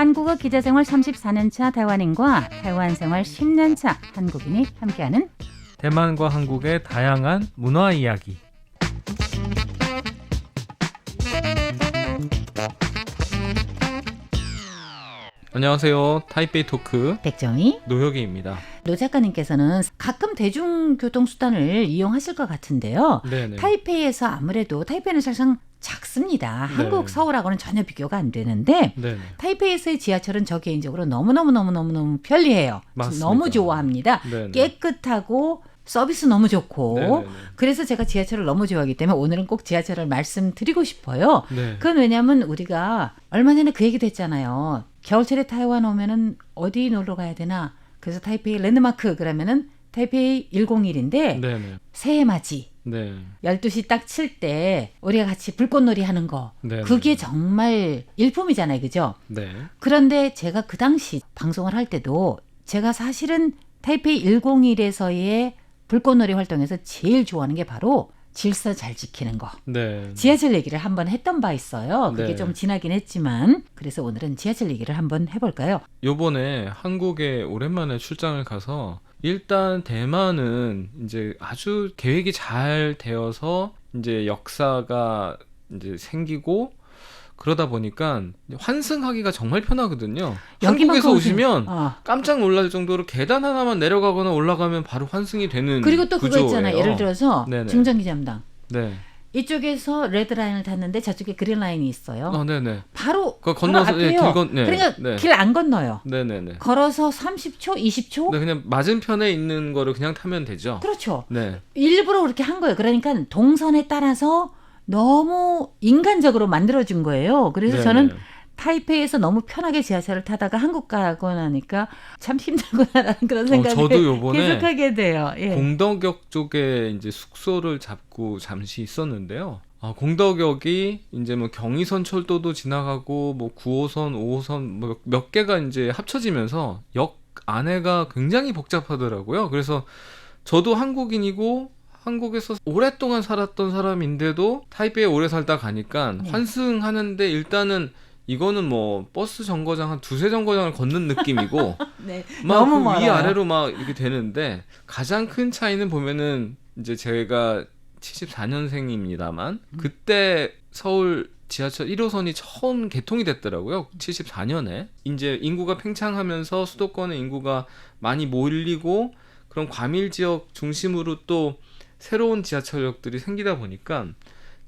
한국어 기자생활 34년차 대만인과 대만생활 10년차 한국인이 함께하는 대만과 한국의 다양한 문화 이야기 안녕하세요. 타이페이 토크 백정희 노혁이입니다. 노 작가님께서는 가끔 대중교통수단을 이용하실 것 같은데요. 네네. 타이페이에서 아무래도 타이페이는 사실상 작습니다. 네. 한국 서울하고는 전혀 비교가 안 되는데 네네. 타이페이에서의 지하철은 저 개인적으로 너무 너무 너무 너무 너무 편리해요. 맞습니다. 너무 좋아합니다. 네네. 깨끗하고 서비스 너무 좋고 네네네. 그래서 제가 지하철을 너무 좋아하기 때문에 오늘은 꼭 지하철을 말씀드리고 싶어요. 네. 그건 왜냐면 우리가 얼마 전에 그 얘기도 했잖아요. 겨울철에 타이완 오면은 어디 놀러 가야 되나? 그래서 타이페이 랜드마크 그러면은 타이페이 101인데 네네. 새해 맞이 네. 12시 딱 칠 때 우리가 같이 불꽃놀이 하는 거 네네. 그게 정말 일품이잖아요. 그죠? 네. 그런데 제가 그 당시 방송을 할 때도 제가 사실은 타이페이 101에서의 불꽃놀이 활동에서 제일 좋아하는 게 바로 질서 잘 지키는 거. 네. 지하철 얘기를 한번 했던 바 있어요. 그게 네. 좀 지나긴 했지만 그래서 오늘은 지하철 얘기를 한번 해볼까요? 요번에 한국에 오랜만에 출장을 가서 일단 대만은 이제 아주 계획이 잘 되어서 이제 역사가 이제 생기고 그러다 보니까 환승하기가 정말 편하거든요. 한국에서 오시면 어. 깜짝 놀랄 정도로 계단 하나만 내려가거나 올라가면 바로 환승이 되는 그리고 또 그거 구조예요. 있잖아요. 예를 들어서 네네. 중장기장당 네. 이쪽에서 레드 라인을 탔는데 저쪽에 그린 라인이 있어요. 어, 네네. 바로 그거 바로 건너서 예, 앞에요. 길 건, 네. 그러니까 네. 길안 건너요. 네네네. 걸어서 30초, 20초. 네, 그냥 맞은편에 있는 거를 그냥 타면 되죠. 그렇죠. 네. 일부러 그렇게 한 거예요. 그러니까 동선에 따라서 너무 인간적으로 만들어준 거예요. 그래서 네네. 저는 타이페이에서 너무 편하게 지하철을 타다가 한국 가고 나니까 참 힘들구나라는 그런 생각을 어, 저도 요번에 계속하게 돼요. 예. 공덕역 쪽에 이제 숙소를 잡고 잠시 있었는데요. 아, 공덕역이 이제 뭐 경의선 철도도 지나가고 뭐 9호선, 5호선 뭐 몇 개가 이제 합쳐지면서 역 안에가 굉장히 복잡하더라고요. 그래서 저도 한국인이고 한국에서 오랫동안 살았던 사람인데도 타이페이에 오래 살다 가니까 네. 환승하는데 일단은 이거는 뭐 버스 정거장 한 두세 정거장을 걷는 느낌이고 네. 막 너무 그. 위아래로 막 이렇게 되는데 가장 큰 차이는 보면은 이제 제가 74년생입니다만 음. 그때 서울 지하철 1호선이 처음 개통이 됐더라고요. 74년에 이제 인구가 팽창하면서 수도권의 인구가 많이 몰리고 그런 과밀 지역 중심으로 또 새로운 지하철역들이 생기다 보니까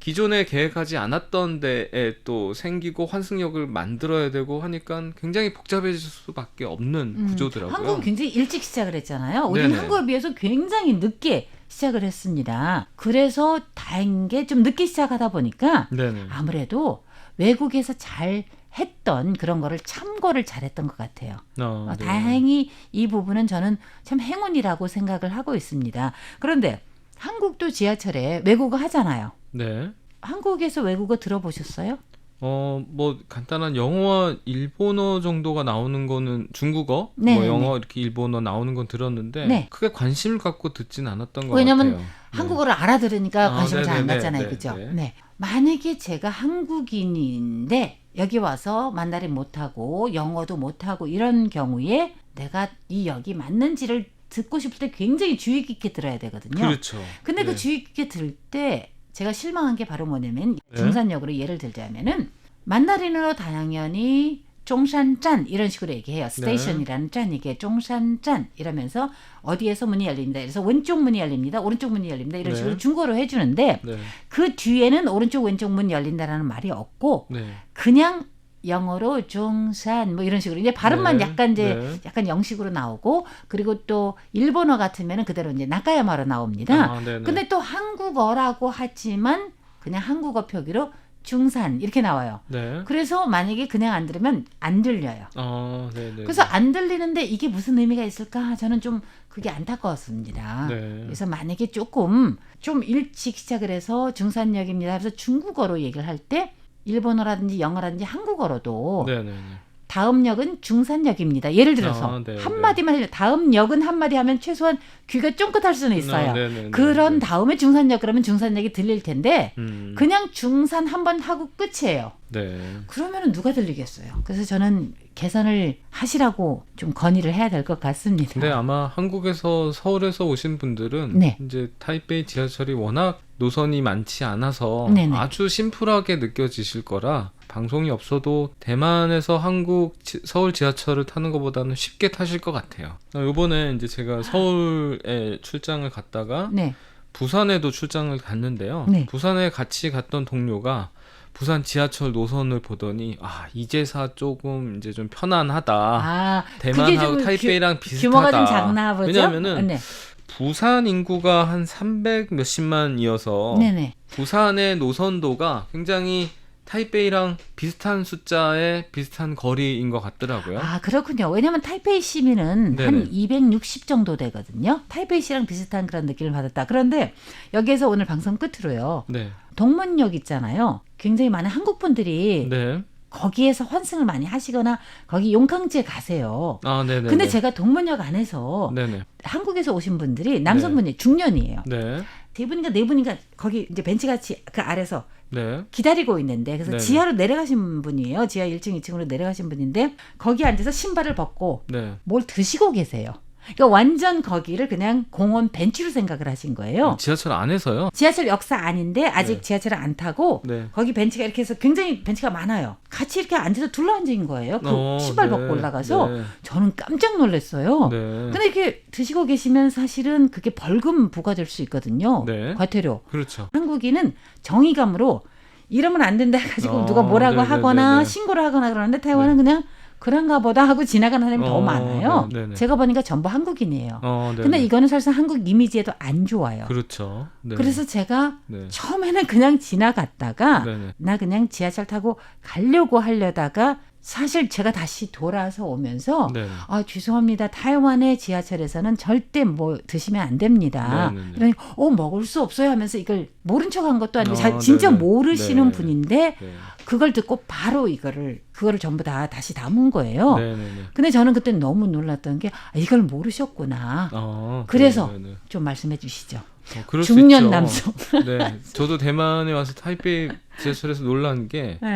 기존에 계획하지 않았던 데에 또 생기고 환승역을 만들어야 되고 하니까 굉장히 복잡해질 수밖에 없는 음, 구조더라고요. 한국은 굉장히 일찍 시작을 했잖아요. 우리는 네네. 한국에 비해서 굉장히 늦게 시작을 했습니다. 그래서 다행인 게 좀 늦게 시작하다 보니까 네네. 아무래도 외국에서 잘 했던 그런 거를 참고를 잘했던 것 같아요. 어, 어, 네. 다행히 이 부분은 저는 참 행운이라고 생각을 하고 있습니다. 그런데 한국도 지하철에 외국어 하잖아요. 네. 한국에서 외국어 들어보셨어요? 어, 뭐 간단한 영어와 일본어 정도가 나오는 거는 중국어, 네, 뭐 네, 영어 이렇게 일본어 나오는 건 들었는데 네. 크게 관심을 갖고 듣진 않았던 것 왜냐면 같아요. 네. 한국어를 알아들으니까 아, 관심을 잘안 네네네, 갖잖아요. 네, 그죠? 네. 네. 만약에 제가 한국인인데 여기 와서 만다린 못하고 영어도 못하고 이런 경우에 내가 이 역이 맞는지를 듣고 싶을 때 굉장히 주의 깊게 들어야 되거든요. 그렇죠. 근데 네. 그 주의 깊게 들을 때 제가 실망한 게 바로 뭐냐면 네. 중산역으로 예를 들자면은 만다린으로 당연히 종산짠 이런 식으로 얘기해요. 스테이션이라는 짠 이게 종산짠 이러면서 어디에서 문이 열립니다. 그래서 왼쪽 문이 열립니다. 오른쪽 문이 열립니다. 이런 네. 식으로 중고로 해주는데 네. 그 뒤에는 오른쪽 왼쪽 문 열린다라는 말이 없고 네. 그냥 영어로 종산 뭐 이런 식으로 이제 발음만 네. 약간 이제 네. 약간 영식으로 나오고 그리고 또 일본어 같으면은 그대로 이제 나카야마로 나옵니다. 아, 네네. 근데 또 한국어라고 하지만 그냥 한국어 표기로 중산 이렇게 나와요. 네. 그래서 만약에 그냥 안 들으면 안 들려요. 아, 네, 네. 그래서 안 들리는데 이게 무슨 의미가 있을까? 저는 좀 그게 안타까웠습니다. 네. 그래서 만약에 조금 좀 일찍 시작을 해서 중산역입니다. 그래서 중국어로 얘기를 할 때 일본어라든지 영어라든지 한국어로도 네, 네, 네. 다음 역은 중산역입니다. 예를 들어서 아, 네, 한 네. 마디만 해요. 다음 역은 한 마디 하면 최소한 귀가 쫑긋할 수는 있어요. 아, 네네네. 그런 네. 다음에 중산역 그러면 중산역이 들릴 텐데 음, 그냥 중산 한 번 하고 끝이에요. 네. 그러면은 누가 들리겠어요. 그래서 저는 개선을 하시라고 좀 건의를 해야 될 것 같습니다. 근데 아마 한국에서 서울에서 오신 분들은 네. 이제 타이베이 지하철이 워낙 노선이 많지 않아서. 아주 심플하게 느껴지실 거라 방송이 없어도 대만에서 한국 지- 서울 지하철을 타는 것보다는 쉽게 타실 것 같아요. 이번에 이제 제가 서울에 출장을 갔다가 네. 부산에도 출장을 갔는데요. 네. 부산에 같이 갔던 동료가 부산 지하철 노선을 보더니 아 이제사 조금 이제 좀 편안하다. 아, 대만하고 좀 타이베이랑 규- 비슷하다. 규모가 좀 작나 보죠? 왜냐하면은 네. 부산 인구가 한 300 몇십만이어서 네네. 부산의 노선도가 굉장히 타이베이랑 비슷한 숫자의 비슷한 거리인 것 같더라고요. 아 그렇군요. 왜냐하면 타이페이 시민은 네네. 한260 정도 되거든요. 타이페이 시랑 비슷한 그런 느낌을 받았다. 그런데 여기에서 오늘 방송 끝으로요. 네, 동문역 있잖아요. 굉장히 많은 한국 분들이 네, 거기에서 환승을 많이 하시거나 거기 용캉지에 가세요. 아, 네, 네. 근데 네. 제가 동문역 안에서 네, 네, 한국에서 오신 분들이 남성분이 중년이에요. 네, 세 분인가 네 분인가 거기 이제 벤치 같이 그 아래서 네, 기다리고 있는데 그래서 네네. 지하로 내려가신 분이에요. 지하 1층, 2층으로 내려가신 분인데 거기 앉아서 신발을 벗고 네. 뭘 드시고 계세요. 그러니까 완전 거기를 그냥 공원 벤치로 생각을 하신 거예요. 지하철 안에서요. 지하철 역사 아닌데 아직 네. 지하철을 안 타고 네. 거기 벤치가 이렇게 해서 굉장히 벤치가 많아요. 같이 이렇게 앉아서 둘러앉은 거예요. 그 어, 신발 네, 벗고 올라가서 네, 저는 깜짝 놀랐어요. 네. 근데 이렇게 드시고 계시면 사실은 그게 벌금 부과될 수 있거든요. 네. 과태료. 그렇죠. 한국인은 정의감으로 이러면 안 된다 해가지고 어, 누가 뭐라고. 하거나 신고를 하거나 그러는데 타이완은 그냥 그런가 보다 하고 지나가는 사람이 더 어, 많아요. 네네네. 제가 보니까 전부 한국인이에요. 어, 네. 근데 네. 이거는 사실상 한국 이미지에도 안 좋아요. 그렇죠. 네. 그래서 제가 네. 처음에는 그냥 지나갔다가 네, 네. 나 그냥 지하철 타고 가려고 하려다가 사실 제가 다시 돌아서 오면서 네. 네. 아 죄송합니다. 타이완의 지하철에서는 절대 뭐 드시면 안 됩니다. 네네네. 그러니 어 먹을 수 없어요 하면서 이걸 모른 척한 것도 아니고 아, 자- 진짜 네네. 모르시는 네. 분인데 네. 그걸 듣고 바로 이거를 그거를 전부 다 다시 담은 거예요. 네, 네, 네. 근데 저는 그때 너무 놀랐던 게 아, 이걸 모르셨구나. 어, 그래서 네, 네, 네. 좀 말씀해 주시죠. 어, 중년. 남성. 네, 저도 대만에 와서 타이베이 지하철에서 놀란 게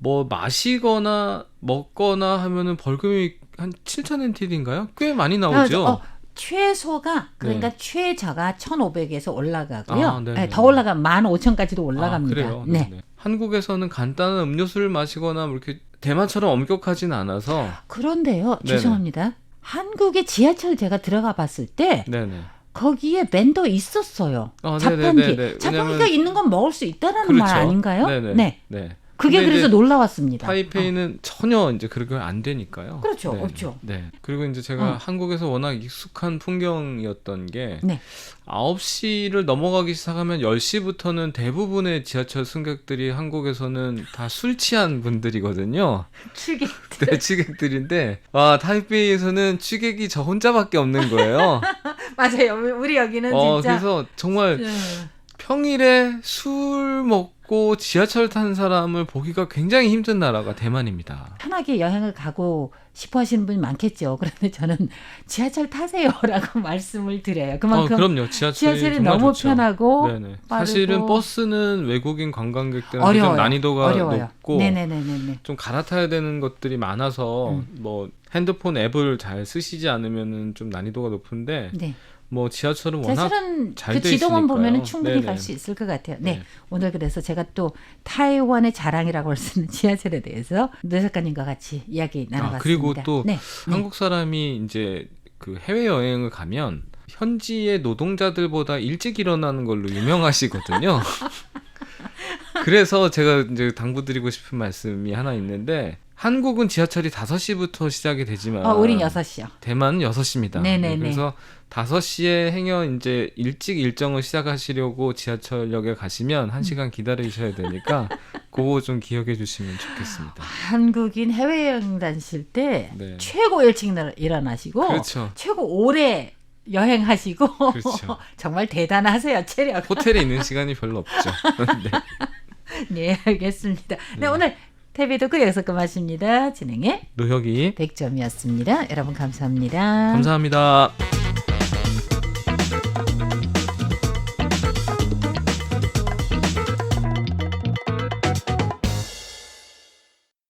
뭐 네. 마시거나 먹거나 하면은 벌금이 한 7천 NTD인가요? 꽤 많이 나오죠. 어, 최소가 그러니까 최저가 1,500에서 올라가고요. 아, 네네. 네, 더 올라가면 15,000까지도 올라갑니다. 아, 그래요. 네. 한국에서는 간단한 음료수를 마시거나 뭐 이렇게 대만처럼 엄격하진 않아서 그런데요. 죄송합니다. 한국의 지하철 제가 들어가 봤을 때 네네. 거기에 밴더 있었어요. 아, 자판기. 네네네네. 자판기가 왜냐면- 있는 건 먹을 수 있다라는 그렇죠. 말 아닌가요? 네네. 네. 네. 그게 그래서 놀라웠습니다. 타이페이는 전혀 이제 그렇게 안 되니까요. 그렇죠. 네. 없죠. 네. 그리고 이제 제가 어. 한국에서 워낙 익숙한 풍경이었던 게 네. 9시를 넘어가기 시작하면 10시부터는 대부분의 지하철 승객들이 한국에서는 다 술 취한 분들이거든요. 출기. 네, 취객들인데 와, 타이페이에서는 취객이 저 혼자밖에 없는 거예요. 맞아요. 우리 여기는 어, 진짜 그래서 정말 네. 평일에 술 먹고 지하철 탄 사람을 보기가 굉장히 힘든 나라가 대만입니다. 편하게 여행을 가고 싶어 하시는 분이 많겠죠. 그런데 저는 지하철 타세요라고 말씀을 드려요. 어, 그만큼 그럼요. 지하철이 너무 좋죠. 편하고 사실은 버스는 외국인 관광객들한테 좀 어려워요. 난이도가 어려워요. 높고 네네네네네. 좀 갈아타야 되는 것들이 많아서 음. 뭐 핸드폰 앱을 잘 쓰시지 않으면은 좀 난이도가 높은데 네. 뭐 지하철은 워낙 잘그돼 지도만. 보면은 충분히. 갈 수 있을 것 같아요. 네. 네. 오늘 그래서 제가 또 타이완의 자랑이라고 할 수 있는 지하철에 대해서 노 작가님과 같이 이야기 나눠봤습니다. 아, 그리고 또 네. 네. 한국 사람이 이제 그 해외 여행을 가면 현지의 노동자들보다 일찍 일어나는 걸로 유명하시거든요. 그래서 제가 이제 당부드리고 싶은 말씀이 하나 있는데 한국은 지하철이 5시부터 시작이 되지만 어, 우린 6시요. 대만은 6시입니다. 네네네. 그래서 5시에 행여 이제 일찍 일정을 시작하시려고 지하철역에 가시면 1시간 기다리셔야 되니까 그거 좀 기억해 주시면 좋겠습니다. 한국인 해외여행 다니실 때 네. 최고 일찍 일- 일어나시고 그렇죠. 최고 오래 여행하시고 그렇죠. 정말 대단하세요 체력. 호텔에 있는 시간이 별로 없죠. 네. 네 알겠습니다. 네, 네. 오늘 토크 여기서 끝마칩니다. 진행의 노혁이 백점이었습니다. 여러분 감사합니다. 감사합니다.